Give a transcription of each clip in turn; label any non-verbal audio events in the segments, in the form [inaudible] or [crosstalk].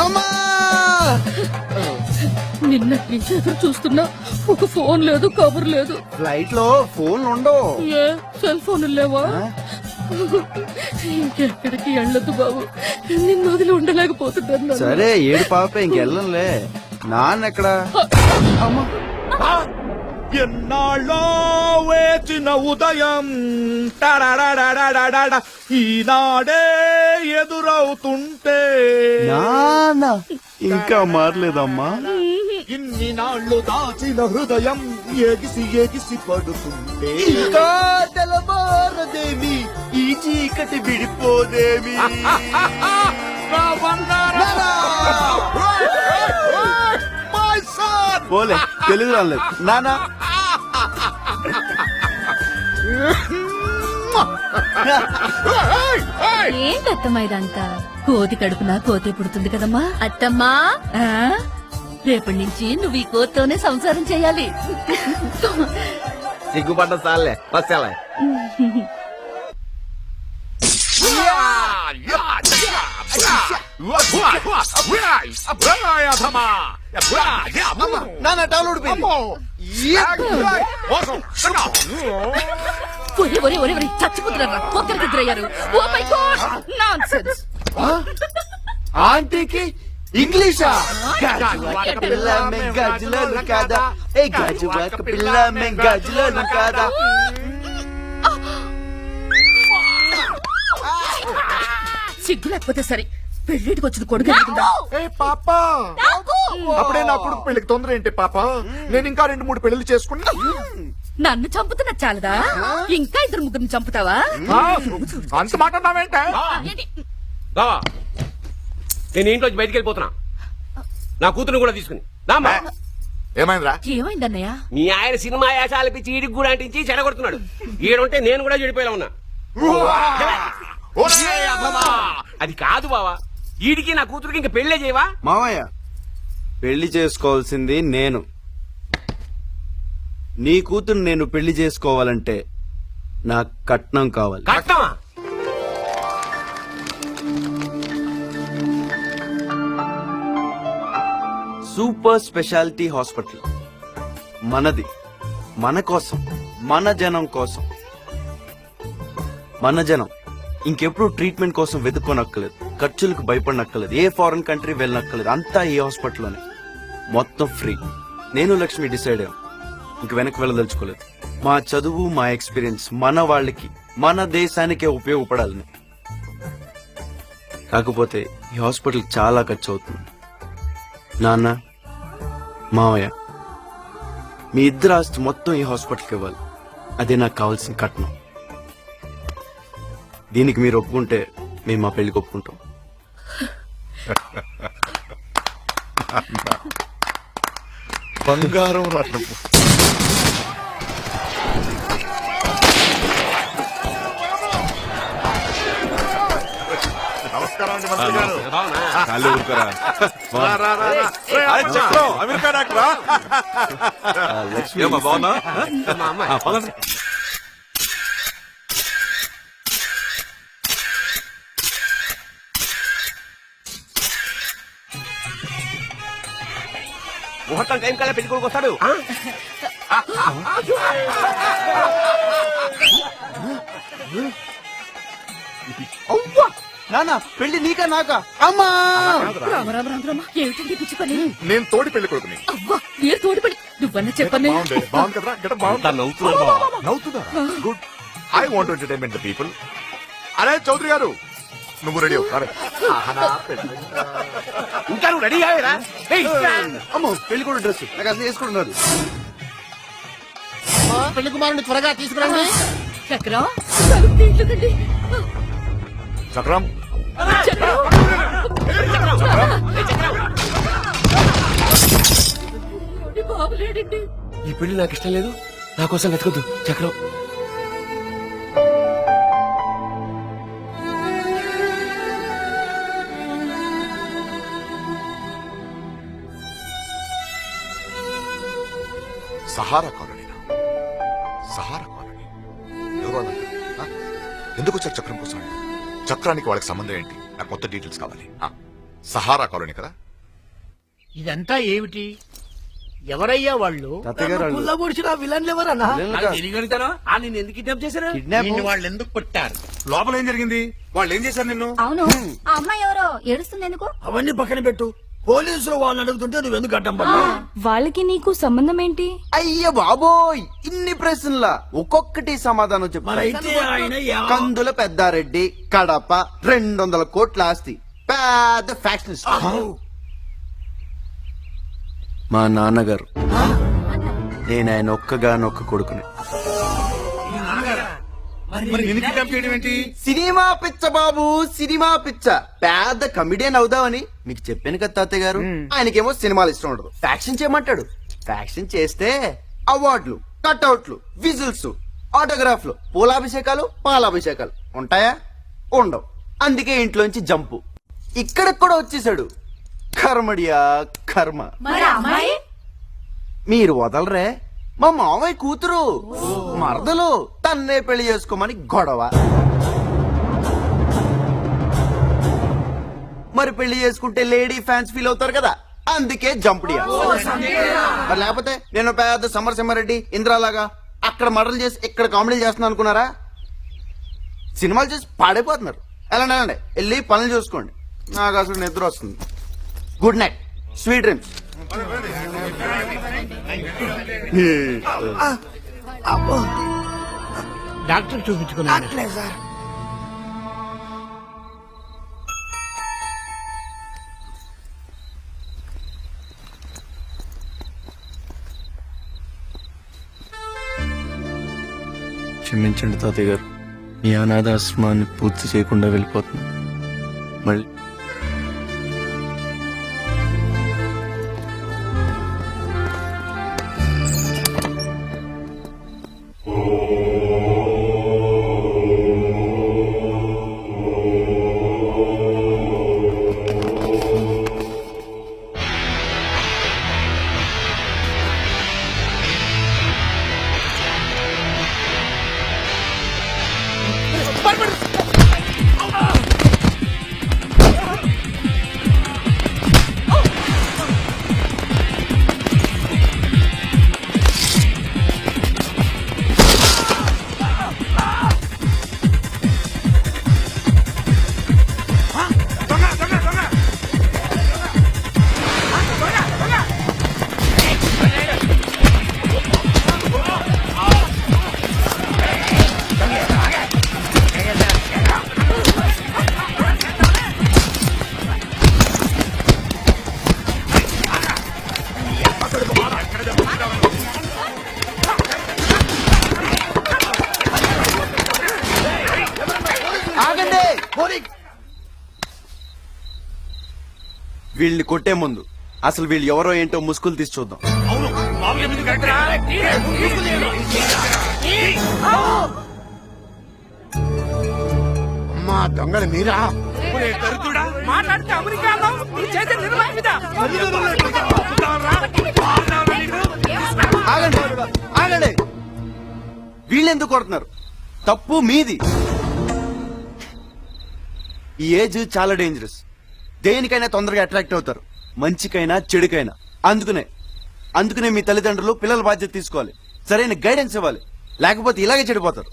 అమ్మా! నిన్నటి నుంచి ఎదురు చూస్తున్నా ఒక ఫోన్ లేదు కబుర్ లేదు. ఫ్లైట్లో ఫోన్లు ఉండవు. ఏ సెల్ ఫోన్ లేవా? ఇంకెక్కడికి వెళ్ళదు బాబు. నిన్ను వదిలి ఉండలేకపోతున్నాను నాన్న. సరే ఏడు పాప ఇంకెళ్ళంలే నాన్న ఎక్కడ? అమ్మా! ఎన్నాళ్ళో వేచిన ఉదయం. ఈనాడే ఎదురవుతుంటే. ఇంకా మారలేదమ్మా. ఇన్ని నాళ్ళు దాచిన హృదయం ఎగిసి ఎగిసి పడుతుంటే. ఇంకా తెల్లవారదేమి? ఈ చీకటి విడిపోదేమి? [laughs] నా బంగారం! [laughs] పోలే తెలుగు రాలేదు. నాన్న ఏంటి అత్తమ్మా ఇదంతా? కోతి కడుపున కోతే పుడుతుంది కదమ్మా? అత్తమ్మా? రేపటి నుంచి నువ్వు ఈ కోతితోనే సంసారం చేయాలి. సిగ్గుపడ్డ సార్లే వచ్చేలా నాన్న టవల్ ఊడిపోయింది ఒరే ఒరే ఒరే ఒరే చచ్చిపోతున్నారా ఒక్కరికి ఎదురయ్యారు ఓ మై గాడ్! నాన్సెన్స్ ఆంటీకి ఇంగ్లీషా? పిల్ల ఏ పిల్ల కాదా? సిగ్గు లేకపోతే సరే. పెళ్ళిటికి వచ్చింది కొడుకు. ఏ పాప! అప్పుడే నా కొడుకు పెళ్ళికి తొందర ఏంటి పాప? నేను ఇంకా రెండు మూడు పెళ్ళిళ్ళు చేసుకున్నా. నన్ను చంపుతున్నా చాలదా? ఇంకా ఇద్దరు ముగ్గురిని చంపుతావా? అంత మాట? బావా నేను ఇంట్లో బయటికి వెళ్ళిపోతున్నా. నా కూతురు కూడా తీసుకుని. ఏమైందిరా? ఏమైందన్నయ్య? మీ ఆయన సినిమా యాసాలు పిచ్చి ఈడికి కూడా అంటించి చెడగొడుతున్నాడు. ఈడుంటే నేను కూడా చెడిపోయేలా ఉన్నా! అది కాదు బావా. ఈడికి నా కూతురికి ఇంకా పెళ్ళే చేయవా? మామయ్య పెళ్ళి చేసుకోవాల్సింది నేను. నీ కూతురు నేను పెళ్ళి చేసుకోవాలంటే నాకు కట్నం కావాలి. కట్టమా సూపర్ స్పెషాలిటీ హాస్పిటల్. మనది మన కోసం మన జనం కోసం. మన జనం ఇంకెప్పుడు ట్రీట్మెంట్ కోసం వెతుక్కోనక్కలేదు ఖర్చులకు భయపడనక్కర్లేదు. ఏ ఫారెన్ కంట్రీ వెళ్ళనక్కర్లేదు. అంతా ఈ హాస్పిటల్లోనే. మొత్తం ఫ్రీ. నేను లక్ష్మి డిసైడ్ అయ్యాం ఇంక వెనక్కి వెళ్ళదలుచుకోలేదు. మా చదువు మా ఎక్స్పీరియన్స్ మన వాళ్ళకి మన దేశానికే ఉపయోగపడాలని. కాకపోతే ఈ హాస్పిటల్ చాలా ఖర్చు అవుతుంది నాన్న మావయ్య మీ ఇద్దరు ఆస్తి మొత్తం ఈ హాస్పిటల్కి ఇవ్వాలి. అదే నాకు కావాల్సిన కట్నం. దీనికి మీరు ఒప్పుకుంటే మేము మా పెళ్ళికి ఒప్పుకుంటాం. బంగారం రత్నపు అమెరికా డాక్టరా? మా ముహూర్తం టైం కల్లా పెళ్ళి కొడుకు వస్తాడు. నాన్న పెళ్ళి నీకా నాకా? అమ్మా! రామ రామ రామ రామ. ఏమిటండి పిచ్చి పని? నేను తోడి పెళ్ళి కొడుకుని. అవ్వా మీరు తోడిపడి నువ్వన్న చెప్పని బాగుంది గెట good I want entertainment the people అరే చౌదరి గారు! నువ్వు రెడీ ఇంకా నువ్వు రెడీ అయ్యారా అమ్మో పెళ్ళి కూడా డ్రెస్. నాకు అసలు వేసుకుంటున్నారు పెళ్ళి కుమారుని త్వరగా తీసుకురండి. చక్రం. చక్రం. ఈ పెళ్ళి నాకు ఇష్టం లేదు. నా కోసం వెతకొద్దు. చక్రం. సహారా కాలనీనా సహారా కాలనీ? ఎవరు? ఎందుకు వచ్చారు చక్రం కోసం? చక్రానికి వాళ్ళకి సంబంధం ఏంటి? నాకు మొత్తం డీటెయిల్స్ కావాలి. సహారా కాలనీ కదా? ఇదంతా ఏమిటి? ఎవరయ్యా వాళ్ళు? పొడిచిన విలన్లు ఎవరన్నా. నేను ఎందుకు కిడ్నాప్ చేశారు? వాళ్ళు ఎందుకు కొట్టారు? లోపల ఏం జరిగింది? వాళ్ళు ఏం చేశారు నిన్ను? అవును. ఆ అమ్మాయి ఎవరో? ఏడుస్తుంది ఎందుకు? అవన్నీ పక్కన పెట్టు. పోలీసులు వాళ్ళని అడుగుతుంటే నువ్వు ఎందుకు అడ్డం పడ్డా వాళ్ళకి నీకు సంబంధం ఏంటి? అయ్య బాబోయ్ ఇన్ని ప్రశ్నలా? ఒక్కొక్కటి సమాధానం ఎవ- కందుల పెద్దారెడ్డి కడప రెండు వందల కోట్ల ఆస్తి. పెద్ద ఫ్యాక్షనిస్ట్. మా నాన్నగారు. నేను ఆయన ఒక్కగానొక్క కొడుకుని. సినిమా పిచ్చ బాబు సినిమా పిచ్చ. పెద్ద కమిడియన్ అవుదామని మీకు చెప్పాను కదా తాతయ్య గారు ఆయనకేమో సినిమాలు ఇష్టం ఉండదు. ఫ్యాక్షన్ చేయమంటాడు. ఫ్యాక్షన్ చేస్తే అవార్డులు కట్అవుట్లు విజిల్స్ ఆటోగ్రాఫ్లు పూలాభిషేకాలు పాలాభిషేకాలు ఉంటాయా? ఉండవు. అందుకే ఇంట్లోంచి జంపు. ఇక్కడికి కూడా వచ్చేసాడు. కర్మడియా కర్మ. మీరు వదలరే? మా మావయ్య కూతురు. మరదలు తన్నే పెళ్ళి చేసుకోమని గొడవ. మరి పెళ్ళి చేసుకుంటే లేడీ ఫ్యాన్స్ ఫీల్ అవుతారు కదా? అందుకే జంపుడియా. మరి లేకపోతే నేను పెద్ద సమరసింహారెడ్డి ఇంద్రాలాగా అక్కడ మర్డర్లు చేసి ఇక్కడ కామెడీ చేస్తున్నాను అనుకున్నారా? సినిమాలు చేసి పాడైపోతున్నారు. ఎలా వెళ్ళండి. వెళ్ళి పనులు చూసుకోండి. నాకు అసలు నిద్ర వస్తుంది. Good night sweet dreams doctor చూపించుకున్నాను క్షమించండి తాతయ్య గారు. మీ అనాథాశ్రమాన్ని పూర్తి చేయకుండా వెళ్ళిపోతున్నా. మళ్ళీ వీళ్ళని కొట్టే ముందు అసలు వీళ్ళు ఎవరో ఏంటో ముసుగులు తీసి చూద్దాం అమ్మా దొంగలు మీరా మాట్లాడితే అమెరికాలో నువ్వు చేసే నిర్ణయం మీద ఆగండి ఆగండి వీళ్ళు ఎందుకు కొడుతున్నారు తప్పు మీది ఈ ఏజ్ చాలా డేంజరస్ దేనికైనా తొందరగా అట్రాక్ట్ అవుతారు. మంచికైనా చెడుకైనా. అందుకనే అందుకనే మీ తల్లిదండ్రులు పిల్లల బాధ్యత తీసుకోవాలి. సరైన గైడెన్స్ ఇవ్వాలి. లేకపోతే ఇలాగే చెడిపోతారు.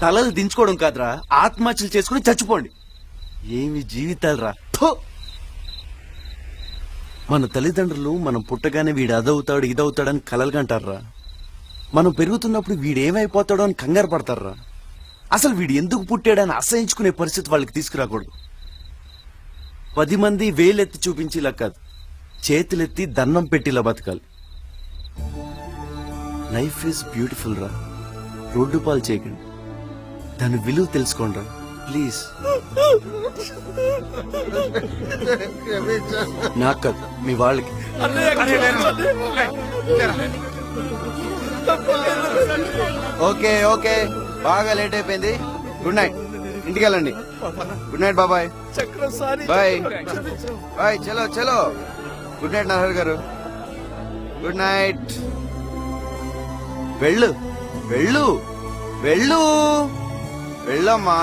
తలలు దించుకోవడం కాదురా. ఆత్మహత్యలు చేసుకుని చచ్చిపోండి. ఏమి జీవితాలు రా మన తల్లిదండ్రులు మనం పుట్టగానే వీడు అదవుతాడు ఇదవుతాడని కలలుగంటారా మనం పెరుగుతున్నప్పుడు వీడు ఏమైపోతాడో అని కంగారు పడతారా అసలు వీడు ఎందుకు పుట్టాడని అసహించుకునే పరిస్థితి వాళ్ళకి తీసుకురాకూడదు. పది మంది వేలెత్తి చూపించి ఇలా కాదు. చేతులెత్తి దండం పెట్టి ఇలా బతకాలి. లైఫ్ ఈజ్ బ్యూటిఫుల్ రా. రోడ్డు పాలు చేయకండి. దాని విలువ తెలుసుకోండి రా. ప్లీజ్ [laughs] నాకు కాదు మీ వాళ్ళకి. Okay okay. బాగా లేట్ అయిపోయింది. గుడ్ నైట్ ఇంటికి వెళ్ళండి గుడ్ నైట్ బాబాయ్ బాయ్ బాయ్ చలో చలో. గుడ్ నైట్ నరహర్ గారు. గుడ్ నైట్ వెళ్ళు వెళ్ళు వెళ్ళు. వెళ్ళమ్మా.